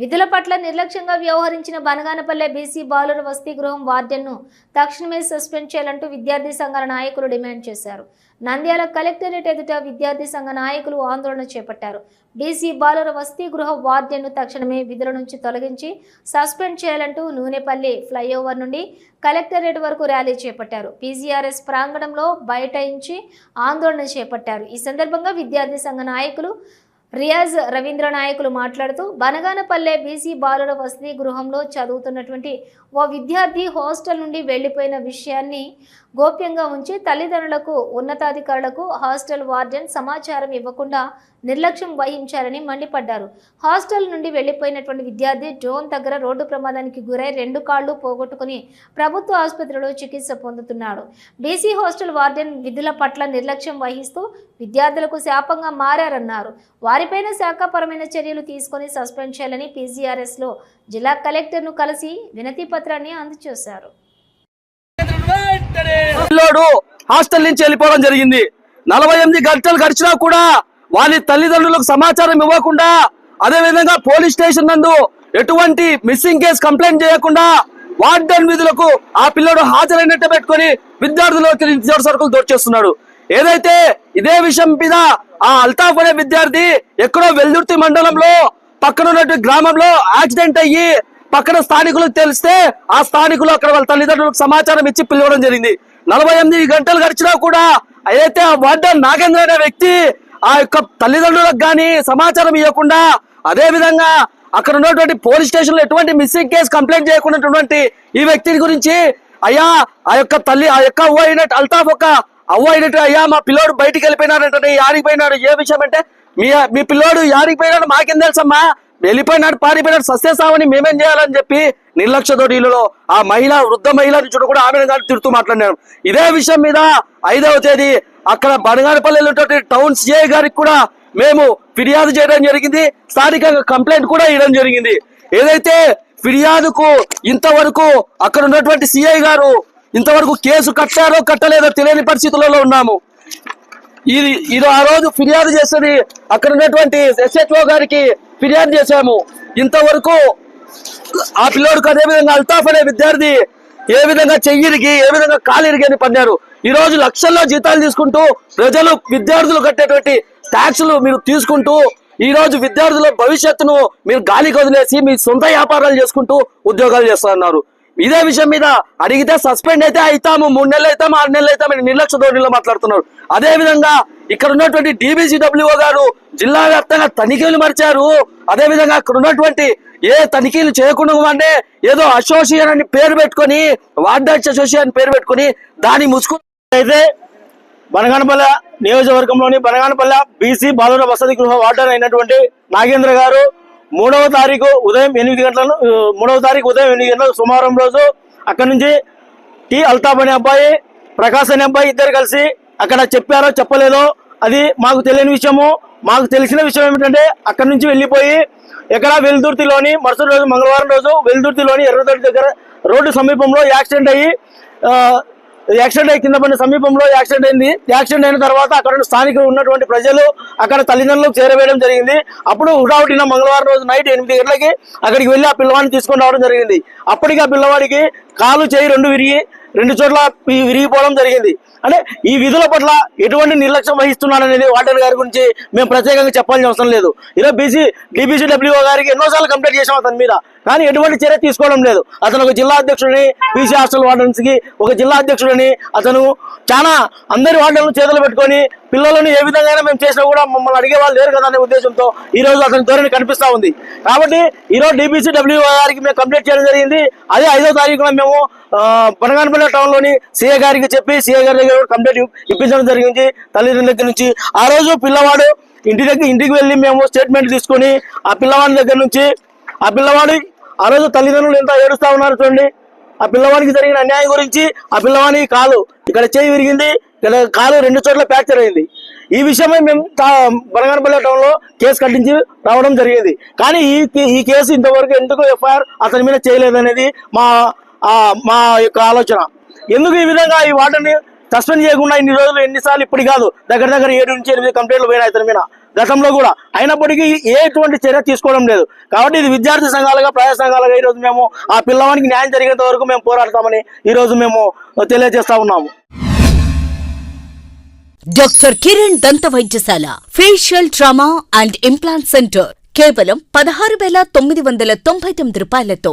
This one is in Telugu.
విధుల పట్ల నిర్లక్ష్యంగా వ్యవహరించిన బనగానపల్లె బీసీ బాలుర వసతి గృహం వార్డెన్ను తక్షణమే సస్పెండ్ చేయాలంటూ విద్యార్థి సంఘాల నాయకులు డిమాండ్ చేశారు. నంద్యాల కలెక్టరేట్ ఎదుట విద్యార్థి సంఘ నాయకులు ఆందోళన చేపట్టారు. బీసీ బాలుర వసతి గృహ వార్డెన్ను తక్షణమే విధుల నుంచి తొలగించి సస్పెండ్ చేయాలంటూ నూనెపల్లి ఫ్లైఓవర్ నుండి కలెక్టరేట్ వరకు ర్యాలీ చేపట్టారు. పీజీఆర్ఎస్ ప్రాంగణంలో బైఠాయించి ఆందోళన చేపట్టారు. ఈ సందర్భంగా విద్యార్థి సంఘ నాయకులు రియాజ్ రవీంద్ర నాయకులు మాట్లాడుతూ బనగానపల్లె బీసీ బాలుర వసతి గృహంలో చదువుతున్నటువంటి ఓ విద్యార్థి హాస్టల్ నుండి వెళ్ళిపోయిన విషయాన్ని గోప్యంగా ఉంచి తల్లిదండ్రులకు ఉన్నతాధికారులకు హాస్టల్ వార్డెన్ సమాచారం ఇవ్వకుండా నిర్లక్ష్యం వహించారని మండిపడ్డారు. హాస్టల్ నుండి వెళ్ళిపోయినటువంటి విద్యార్థి డ్రోన్ దగ్గర రోడ్డు ప్రమాదానికి గురై రెండు కాళ్ళు పోగొట్టుకుని ప్రభుత్వ ఆసుపత్రిలో చికిత్స పొందుతున్నాడు. బీసీ హాస్టల్ వార్డెన్ విధుల పట్ల నిర్లక్ష్యం వహిస్తూ విద్యార్థులకు శాపంగా మారారన్నారు. వారిపైన శాఖాపరమైన చర్యలు తీసుకొని సస్పెండ్ చేయాలని పీజీఆర్ఎస్లో జిల్లా కలెక్టర్ను కలిసి వినతి పత్రాన్ని అందజేశారు. పిల్లోడు హాస్టల్ నుంచి వెళ్ళిపోవడం జరిగింది. నలభై ఎనిమిది గంటలు గడిచినా కూడా వారి తల్లిదండ్రులకు సమాచారం ఇవ్వకుండా అదే విధంగా పోలీస్ స్టేషన్ నందు ఎటువంటి మిస్సింగ్ కేసు కంప్లైంట్ చేయకుండా వార్డెన్ విధులకు ఆ పిల్లోడు హాజరైనట్టు పెట్టుకొని విద్యార్థులకు సరుకులు దోచేస్తున్నాడు ఏదైతే ఇదే విషయం మీద ఆ అల్తాఫ్ అనే విద్యార్థి ఎక్కడో వెల్దుర్తి మండలంలో పక్కన ఉన్నటువంటి గ్రామంలో యాక్సిడెంట్ అయ్యి పక్కన స్థానికులకు తెలిస్తే ఆ స్థానికులు అక్కడ వాళ్ళ తల్లిదండ్రులకు సమాచారం ఇచ్చి పిలవడం జరిగింది. నలభై ఎనిమిది గంటలు గడిచినా కూడా ఏదైతే ఆ వార్డన్ నాగేంద్ర అనే వ్యక్తి ఆ యొక్క తల్లిదండ్రులకు కానీ సమాచారం ఇవ్వకుండా అదే విధంగా అక్కడ ఉన్నటువంటి పోలీస్ స్టేషన్లో ఎటువంటి మిస్సింగ్ కేసు కంప్లైంట్ చేయకుండా ఈ వ్యక్తిని గురించి అయ్యా ఆ యొక్క తల్లి ఆ యొక్క అయినట్టు అల్తాఫ్ ఒక అవ్వ అయినట్టు అయ్యా మా పిల్లోడు బయటికి వెళ్ళిపోయినాడంటే యాడికి పోయినాడు. ఏ విషయం అంటే మీ మీ పిల్లోడు యాడికి పోయినాడు మాకేం తెలుసమ్మా? వెళ్ళిపోయినాడు పారిపోయినాడు సస్యసావని మేమేం చేయాలని చెప్పి నిర్లక్ష్య తోడీలలో ఆ మహిళ వృద్ధ మహిళ చూడ కూడా ఆమె గారు తిడుతూ మాట్లాడినారు. ఇదే విషయం మీద ఐదవ తేదీ అక్కడ బనగానపల్లిలో టౌన్ సిఐ గారికి కూడా మేము ఫిర్యాదు చేయడం జరిగింది. స్థానికంగా కంప్లైంట్ కూడా ఇవ్వడం జరిగింది. ఏదైతే ఫిర్యాదుకు ఇంతవరకు అక్కడ ఉన్నటువంటి సిఐ గారు ఇంతవరకు కేసు కట్టారో కట్టలేదో తెలియని పరిస్థితులలో ఉన్నాము. ఇది ఇది ఆ రోజు ఫిర్యాదు చేసేది అక్కడ ఉన్నటువంటి ఎస్హెచ్ఓ గారికి ఫిర్యాదు చేశాము. ఇంతవరకు ఆ పిల్లోడికి అదేవిధంగా అల్తాఫ్ అనే విద్యార్థి ఏ విధంగా చెయ్యిరిగి ఏ విధంగా కాలిరిగి అని పన్నారు. ఈ రోజు లక్షల్లో జీతాలు తీసుకుంటూ ప్రజలు విద్యార్థులు కట్టేటువంటి ట్యాక్సులు మీరు తీసుకుంటూ ఈ రోజు విద్యార్థుల భవిష్యత్తును మీరు గాలికి వదిలేసి మీ సొంత వ్యాపారాలు చేసుకుంటూ ఉద్యోగాలు చేస్తున్నారు ఇదే విషయం మీద అడిగితే సస్పెండ్ అయితే అవుతాము మూడు నెలలు అవుతాము ఆరు నెలలు అవుతామని నిర్లక్ష్య ధోరణిలో మాట్లాడుతున్నారు. అదే విధంగా ఇక్కడ ఉన్నటువంటి డిబిసిడబ్ల్యూఓ గారు జిల్లా వ్యాప్తంగా తనిఖీలు మరిచారు. అదే విధంగా అక్కడ ఉన్నటువంటి ఏ తనిఖీలు చేయకుండా అంటే ఏదో అసోసియేషన్ అని పేరు పెట్టుకొని వార్డర్స్ అసోసియేషన్ పేరు పెట్టుకొని దాన్ని ముసుకు అయితే బనగానపల్లె నియోజకవర్గంలోని బనగానపల్లె బీసీ బాలుర వసతి గృహ వార్డర్ అయినటువంటి నాగేంద్ర గారు మూడవ తారీఖు ఉదయం ఎనిమిది గంటలను మూడవ తారీఖు ఉదయం ఎనిమిది గంటల సోమవారం రోజు అక్కడి నుంచి టి అల్తాఫ్ అనే అబ్బాయి ప్రకాశ్ అనే అబ్బాయి ఇద్దరు కలిసి అక్కడ చెప్పారో చెప్పలేదో అది మాకు తెలియని విషయము. మాకు తెలిసిన విషయం ఏమిటంటే అక్కడి నుంచి వెళ్ళిపోయి ఎక్కడ వెల్దుర్తిలోని మరుసటి రోజు మంగళవారం రోజు వెల్దుర్తిలోని ఎర్రదొడ్డి దగ్గర రోడ్డు సమీపంలో యాక్సిడెంట్ అయ్యి యాక్సిడెంట్ అయ్యి కింద పడిన సమీపంలో యాక్సిడెంట్ అయింది. యాక్సిడెంట్ అయిన తర్వాత అక్కడ స్థానిక స్థానికులు ఉన్నటువంటి ప్రజలు అక్కడ తల్లిదండ్రులకు చేరవేయడం జరిగింది. అప్పుడు హుటాహుటిన మంగళవారం రోజు నైట్ ఎనిమిది గంటలకి అక్కడికి వెళ్ళి ఆ పిల్లవాడిని తీసుకొని రావడం జరిగింది. అప్పటికి ఆ పిల్లవాడికి కాలు చేయి రెండు విరిగి రెండు చోట్ల విరిగిపోవడం జరిగింది. అంటే ఈ విధుల పట్ల ఎటువంటి నిర్లక్ష్యం వహిస్తున్నాడనేది వాటర్ గారి గురించి మేము ప్రత్యేకంగా చెప్పాల్సిన అవసరం లేదు. ఈరోజు బీసీ డీబీసీడబ్ల్యూ గారికి ఎన్నోసార్లు కంప్లైంట్ చేసాం అతని మీద. కానీ ఎటువంటి చర్య తీసుకోవడం లేదు. అతను ఒక జిల్లా అధ్యక్షుడిని బీసీ హాస్టల్ వార్డెన్స్కి ఒక జిల్లా అధ్యక్షుడిని అతను చాలా అందరి వార్డులను చేతులు పెట్టుకొని పిల్లలను ఏ విధంగా మేము చేసినా కూడా మమ్మల్ని అడిగే వాళ్ళు లేరు కదా అనే ఉద్దేశంతో ఈ రోజు అతని ధోరణి కనిపిస్తా ఉంది. కాబట్టి ఈరోజు డీబీసీ డబ్ల్యూ గారికి మేము కంప్లైంట్ చేయడం జరిగింది. అదే ఐదో తారీఖున మేము బనగానపల్లి టౌన్లోని సీఏ గారికి చెప్పి సీఏ గారి దగ్గర కూడా కంప్లైంట్ ఇప్పించడం జరిగింది. తల్లిదండ్రుల దగ్గర నుంచి ఆ రోజు పిల్లవాడు ఇంటి దగ్గర ఇంటికి వెళ్ళి మేము స్టేట్మెంట్ తీసుకొని ఆ పిల్లవాడి దగ్గర నుంచి ఆ పిల్లవాడి ఆ రోజు తల్లిదండ్రులు ఎంత ఏడుస్తా ఉన్నారు చూడండి. ఆ పిల్లవానికి జరిగిన అన్యాయం గురించి ఆ పిల్లవానికి కాలు ఇక్కడ చేయి విరిగింది ఇక్కడ కాలు రెండు చోట్ల ఫ్రాక్చర్ అయింది. ఈ విషయమై మేము తా- బనగానపల్లి టౌన్లో కేసు కట్టించి రావడం జరిగింది. కానీ ఈ ఈ కేసు ఇంతవరకు ఎందుకు ఎఫ్ఐఆర్ అతని మీద చేయలేదనేది మా మా యొక్క ఆలోచన. ఎందుకు ఈ విధంగా ఈ వాటర్ని సస్పెండ్ చేయకుండా ఇన్ని రోజులు ఎన్నిసార్లు ఇప్పుడు కాదు దగ్గర దగ్గర ఏడు నుంచి ఎనిమిది కంప్లైంట్లు పోయినాయి అతని మీద. గతంలో కూడా. అయినప్పటికీ ఏ ఎటువంటి చర్య తీసుకోవడం లేదు. కాబట్టి ఇది విద్యార్థి సంఘాలుగా ప్రజా సంఘాలుగా ఈ రోజు మేము ఆ పిల్లవానికి న్యాయం జరిగేంత వరకు మేము పోరాడతామని ఈరోజు మేము తెలియజేస్తా ఉన్నాము. డాక్టర్ కిరణ్ దంత వైద్యశాల facial trauma and implant centre కేవలం పదహారు వేల తొమ్మిది వందల తొంభై తొమ్మిది రూపాయలతో.